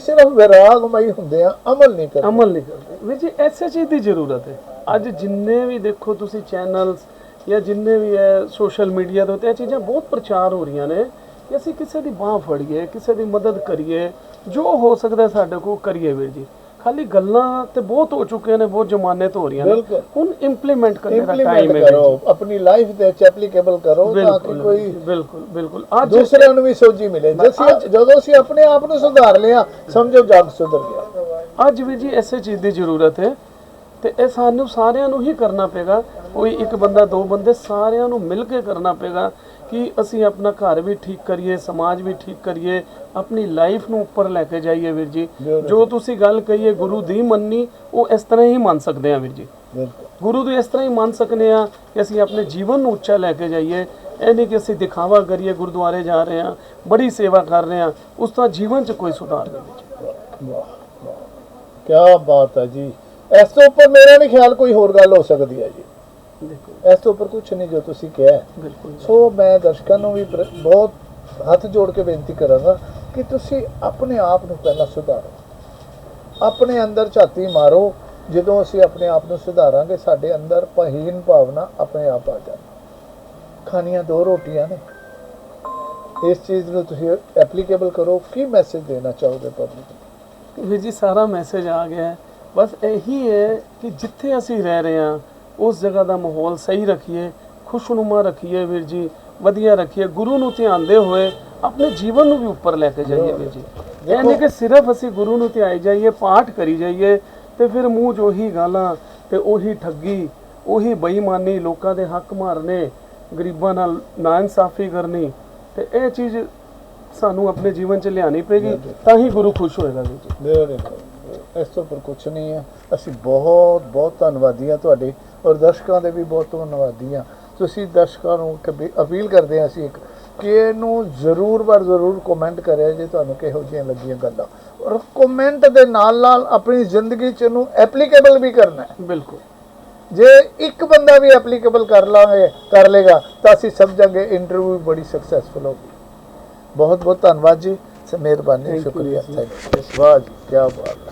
ਸਿਰਫ ਵਿਰਾਗਮਈ ਹੁੰਦੇ ਆ, ਅਮਲ ਨਹੀਂ ਕਰਦੇ। ਅਮਲ ਨਹੀਂ ਕਰਦੇ। ਵੀਰ ਜੀ, ਐਸੇ ਚੀਜ਼ ਦੀ ਜ਼ਰੂਰਤ ਹੈ। ਅੱਜ ਜਿੰਨੇ ਵੀ ਦੇਖੋ ਤੁਸੀਂ ਚੈਨਲਸ ਜਾਂ ਜਿੰਨੇ ਵੀ ਹੈ ਸੋਸ਼ਲ ਮੀਡੀਆ ਦੇ ਉੱਤੇ ਇਹ ਚੀਜ਼ਾਂ ਬਹੁਤ ਪ੍ਰਚਾਰ ਹੋ ਰਹੀਆਂ ਨੇ ਕਿ ਅਸੀਂ ਕਿਸੇ ਦੀ ਬਾਹ ਫੜੀਏ, ਕਿਸੇ ਦੀ ਮਦਦ ਕਰੀਏ, ਜੋ ਹੋ ਸਕਦਾ ਸਾਡੇ ਕੋਲ ਕਰੀਏ ਵੀਰ ਜੀ। ਖਾਲੀ ਗੱਲਾਂ ਤੇ ਬਹੁਤ ਹੋ ਚੁੱਕੀਆਂ ਨੇ ਬਹੁਤ ਜ਼ਮਾਨੇ ਤੋਂ ਹੋ ਰਹੀਆਂ ਨੇ। ਬਿਲਕੁਲ। ਹੁਣ ਇੰਪਲੀਮੈਂਟ ਕਰਨੇ ਦਾ ਇੰਪਲੀਮੈਂਟ ਟਾਈਮ ਹੈ ਕਰੋ ਆਪਣੀ ਲਾਈਫ ਦੇ ਵਿੱਚ ਐਪਲੀਕੇਬਲ ਕਰੋ ਤਾਂ ਕਿ ਬਿਲਕੁਲ ਕੋਈ ਬਿਲਕੁਲ ਬਿਲਕੁਲ। ਅੱਜ ਦੂਸਰਿਆਂ ਨੂੰ ਵੀ ਸੋਝੀ ਮਿਲੇ। ਜਦੋਂ ਜਦੋਂ ਅਸੀਂ ਆਪਣੇ ਆਪ ਨੂੰ ਸੁਧਾਰ ਲਿਆ ਸਮਝੋ ਜਗ ਸੁਧਰ ਗਿਆ। ਅੱਜ ਵੀ ਜੀ ਐਸੇ ਚੀਜ਼ ਦੀ ਜ਼ਰੂਰਤ ਹੈ ਤੇ ਇਹ ਸਾਨੂੰ ਸਾਰਿਆਂ ਨੂੰ ਹੀ ਕਰਨਾ ਪਏਗਾ। ਕੋਈ ਇੱਕ ਬੰਦਾ ਦੋ ਬੰਦੇ ਸਾਰਿਆਂ ਨੂੰ ਮਿਲ ਕੇ ਕਰਨਾ ਪਏਗਾ। ਕਿ ਅਸੀਂ ਆਪਣਾ ਘਰ ਵੀ ਠੀਕ ਕਰੀਏ ਸਮਾਜ ਵੀ ਠੀਕ ਕਰੀਏ ਆਪਣੀ ਲਾਈਫ ਨੂੰ ਉੱਪਰ ਲੈ ਕੇ ਜਾਈਏ ਵੀਰ ਜੀ। ਜੋ ਤੁਸੀਂ ਗੱਲ ਕਹੀਏ ਗੁਰੂ ਦੀ ਮੰਨੀ ਉਹ ਇਸ ਤਰ੍ਹਾਂ ਹੀ ਮੰਨ ਸਕਦੇ ਆ ਵੀਰ ਜੀ। ਗੁਰੂ ਨੂੰ ਇਸ ਤਰ੍ਹਾਂ ਹੀ ਮੰਨ ਸਕਨੇ ਆ ਕਿ ਅਸੀਂ ਆਪਣੇ ਜੀਵਨ ਨੂੰ ਉੱਚਾ ਲੈ ਕੇ ਜਾਈਏ। ਇਹ ਨਹੀਂ ਕਿ ਅਸੀਂ ਦਿਖਾਵਾ ਕਰੀਏ ਗੁਰਦੁਆਰੇ ਜਾ ਰਹੇ ਆ ਬੜੀ ਸੇਵਾ ਕਰ ਰਹੇ ਆ ਉਸ ਤੋਂ ਜੀਵਨ 'ਚ ਕੋਈ ਸੁਧਾਰ ਨਹੀਂ ਵਾਹ ਕੀ ਬਾਤ ਹੈ ਜੀ। ਇਸ ਤੋਂ ਉੱਪਰ ਮੇਰਾ ਨਹੀਂ ਖਿਆਲ ਕੋਈ ਹੋਰ ਗੱਲ ਹੋ ਸਕਦੀ ਹੈ ਜੀ। ਇਸ ਤੋਂ ਉੱਪਰ ਕੁਝ ਨਹੀਂ ਜੋ ਤੁਸੀਂ ਕਿਹਾ। ਬਿਲਕੁਲ ਸੋ ਮੈਂ ਦਰਸ਼ਕਾਂ ਨੂੰ ਵੀ ਬਹੁਤ ਹੱਥ ਜੋੜ ਕੇ ਬੇਨਤੀ ਕਰਾਂਗਾ ਕਿ ਤੁਸੀਂ ਆਪਣੇ ਆਪ ਨੂੰ ਪਹਿਲਾਂ ਸੁਧਾਰੋ। ਆਪਣੇ ਅੰਦਰ ਝਾਤੀ ਮਾਰੋ। ਜਦੋਂ ਅਸੀਂ ਆਪਣੇ ਆਪ ਨੂੰ ਸੁਧਾਰਾਂਗੇ ਸਾਡੇ ਅੰਦਰ ਪਹੀਨ ਭਾਵਨਾ ਆਪਣੇ ਆਪ ਆ ਜਾਣੀ। ਖਾਣੀਆਂ ਦੋ ਰੋਟੀਆਂ ਨੇ। ਇਸ ਚੀਜ਼ ਨੂੰ ਤੁਸੀਂ ਐਪਲੀਕੇਬਲ ਕਰੋ। ਕੀ ਮੈਸੇਜ ਦੇਣਾ ਚਾਹੋਗੇ ਪਬਲਿਕ ਨੂੰ? ਵੀਰ ਜੀ ਸਾਰਾ ਮੈਸੇਜ ਆ ਗਿਆ। ਹੈ ਬਸ ਇਹੀ ਹੈ ਕਿ ਜਿੱਥੇ ਅਸੀਂ ਰਹਿ ਰਹੇ ਹਾਂ ਉਸ ਜਗ੍ਹਾ ਦਾ ਮਾਹੌਲ ਸਹੀ ਰੱਖੀਏ ਖੁਸ਼ਨੁਮਾ ਰੱਖੀਏ ਵੀਰ ਜੀ ਵਧੀਆ ਰੱਖੀਏ ਗੁਰੂ ਨੂੰ ਧਿਆਨਦੇ ਹੋਏ ਆਪਣੇ ਜੀਵਨ ਨੂੰ ਵੀ ਉੱਪਰ ਲੈ ਕੇ ਜਾਈਏ ਵੀਰ ਜੀ। ਇਹ ਨਹੀਂ ਕਿ ਸਿਰਫ ਅਸੀਂ ਗੁਰੂ ਨੂੰ ਧਿਆਈ ਜਾਈਏ ਪਾਠ ਕਰੀ ਜਾਈਏ ਤੇ ਫਿਰ ਮੂੰਹ 'ਚ ਉਹੀ ਗਾਲਾਂ ਤੇ ਉਹੀ ਠੱਗੀ ਉਹੀ ਬੇਈਮਾਨੀ ਲੋਕਾਂ ਦੇ ਹੱਕ ਮਾਰਨੇ ਗਰੀਬਾਂ ਨਾਲ ਨਾਇਨਸਾਫੀ ਕਰਨੀ ਤੇ ਇਹ ਚੀਜ਼ ਸਾਨੂੰ ਆਪਣੇ ਜੀਵਨ 'ਚ ਲਿਆਣੀ ਪਏਗੀ ਤਾਂ ਹੀ ਗੁਰੂ ਖੁਸ਼ ਹੋਏਗਾ ਜੀ। ਗੁੱਡ ਇਸ ਤੋਂ ਉੱਪਰ ਕੁਝ ਨਹੀਂ ਹੈ। ਅਸੀਂ ਬਹੁਤ ਬਹੁਤ ਧੰਨਵਾਦੀ ਹਾਂ ਤੁਹਾਡੇ ਔਰ ਦਰਸ਼ਕਾਂ ਦੇ ਵੀ ਬਹੁਤ ਧੰਨਵਾਦੀ ਹਾਂ। ਤੁਸੀਂ ਦਰਸ਼ਕਾਂ ਨੂੰ ਅਪੀਲ ਕਰਦੇ ਹਾਂ ਅਸੀਂ ਇੱਕ ਕਿ ਇਹਨੂੰ ਜ਼ਰੂਰ ਬਰ ਜ਼ਰੂਰ ਕਮੈਂਟ ਕਰਿਆ ਜੇ ਤੁਹਾਨੂੰ ਕਿਹੋ ਜਿਹੀਆਂ ਲੱਗੀਆਂ ਗੱਲਾਂ। ਔਰ ਕਮੈਂਟ ਦੇ ਨਾਲ ਨਾਲ ਆਪਣੀ ਜ਼ਿੰਦਗੀ 'ਚ ਇਹਨੂੰ ਐਪਲੀਕੇਬਲ ਵੀ ਕਰਨਾ ਹੈ। ਬਿਲਕੁਲ। ਜੇ ਇੱਕ ਬੰਦਾ ਵੀ ਐਪਲੀਕੇਬਲ ਕਰ ਲਾਂਗੇ ਕਰ ਲੇਗਾ ਤਾਂ ਅਸੀਂ ਸਮਝਾਂਗੇ ਇੰਟਰਵਿਊ ਬੜੀ ਸਕਸੈਸਫੁਲ ਹੋਗੀ ਬਹੁਤ ਬਹੁਤ ਧੰਨਵਾਦ ਜੀ। ਮਿਹਰਬਾਨੀ ਸ਼ੁਕਰੀਆ। ਥੈਂਕ ਯੂ ਵਾਹ ਜੀ ਕੀ ਬਾਤ